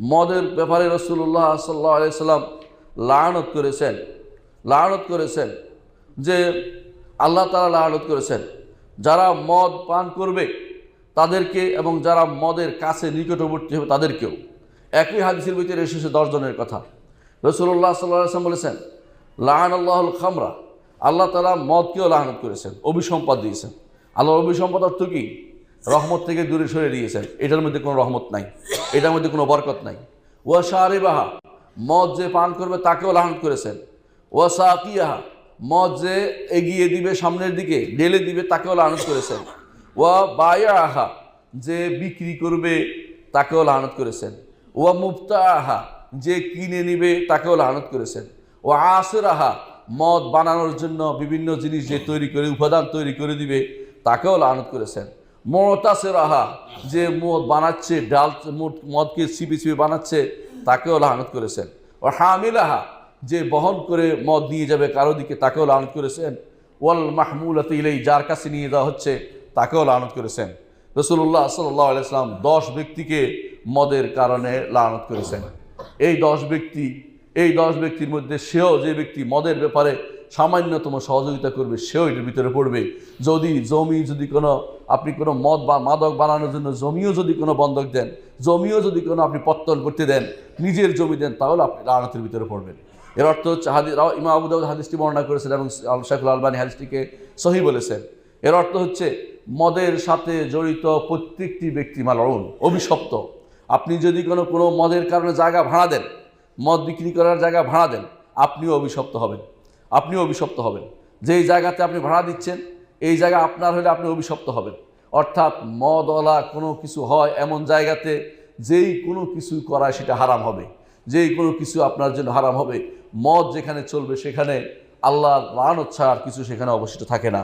মদের ব্যাপারে রসুল্লাহ সাল্লাহ আলাইসাল্লাম লানত করেছেন লানত করেছেন যে আল্লাহ তালা লানত করেছেন। যারা মদ পান করবে তাদেরকে এবং যারা মদের কাছে নিকটবর্তী হবে তাদেরকেও। একই হাদিসের ভিতরে এসেছে দশজনের কথা। রসুল্লাহ সাল্লাহ আসলাম বলেছেন লাহান আল্লাহুল খামরা। আল্লাহ তালা মদকেও লাহানত করেছেন অভিসম্পদ দিয়েছেন। আল্লাহর অভিসম্পদ অর্থ কি? রহমত থেকে দূরে সরে দিয়েছেন এটার মধ্যে কোনো রহমত নাই। এটার মধ্যে কোনো বরকত নাই। ওয়া শাহরিবাহা মদ যে পান করবে তাকেও লাহানত করেছেন। ওয়া সাকিয়াহা, মদ যে এগিয়ে দিবে সামনের দিকে, ঢেলে দিবে তাকেও লাহানত করেছেন। ওয়া বায়া আহা যে বিক্রি করবে তাকেও লাহানত করেছেন। ওয়া মুফতা আহা যে কিনে নিবে তাকেও লাহানত করেছেন। ও আসের আহা মদ বানানোর জন্য বিভিন্ন জিনিস যে তৈরি করে, উপাদান তৈরি করে দিবে, তাকেও লানত করেছেন। মতাসের আহা যে মদ বানাচ্ছে, ডাল, মদ- মদকে ছিপি ছিপি বানাচ্ছে, তাকেও লানত করেছেন। ও হামিল আহা যে বহন করে মদ নিয়ে যাবে কারও দিকে, তাকেও লানত করেছেন। ওয়াল মাহমুলাত ইলেই, যার কাছে নিয়ে যাওয়া হচ্ছে, তাকেও লানত করেছেন। রসুল্লাহ সাল্লাহ আলাইসলাম দশ ব্যক্তিকে মদের কারণে লানত করেছেন। এই দশ ব্যক্তি, এই দশ ব্যক্তির মধ্যে সেও যে ব্যক্তি মদের ব্যাপারে সামান্যতম সহযোগিতা করবে, সেও এটার ভিতরে পড়বে। যদি জমি যদি কোনো, আপনি কোনো মদ বা মাদক বানানোর জন্য জমিও যদি কোনো বন্ধক দেন, জমিও যদি কোনো আপনি পত্তন করতে দেন, নিজের জমি দেন, তাহলে আপনি লানতের ভিতরে পড়বেন। এর অর্থ হচ্ছে হাদি ইমা হাদিসটি বর্ণনা করেছেন এবং আল শাহুল আলবানী হাদিসটিকে সহি বলেছেন। এর অর্থ হচ্ছে মদের সাথে জড়িত প্রত্যেকটি ব্যক্তি মালউন, অভিশপ্ত। আপনি যদি কোনো কোনো মদের কারণে জায়গা ভাড়া দেন, মদ বিক্রি করার জায়গা ভাড়া দেন, আপনিও অভিশপ্ত হবেন। আপনিও অভিশপ্ত হবেন। যেই জায়গাতে আপনি ভাড়া দিচ্ছেন, এই জায়গা আপনার হলে আপনি অভিশপ্ত হবেন। অর্থাৎ মদলা কোনো কিছু হয় এমন জায়গাতে যেই কোনো কিছু করা সেটা হারাম হবে। যেই কোনো কিছু আপনার জন্য হারাম হবে। মদ যেখানে চলবে সেখানে আল্লাহর লানত ছাড়া কিছু সেখানে অবশিষ্ট থাকে না।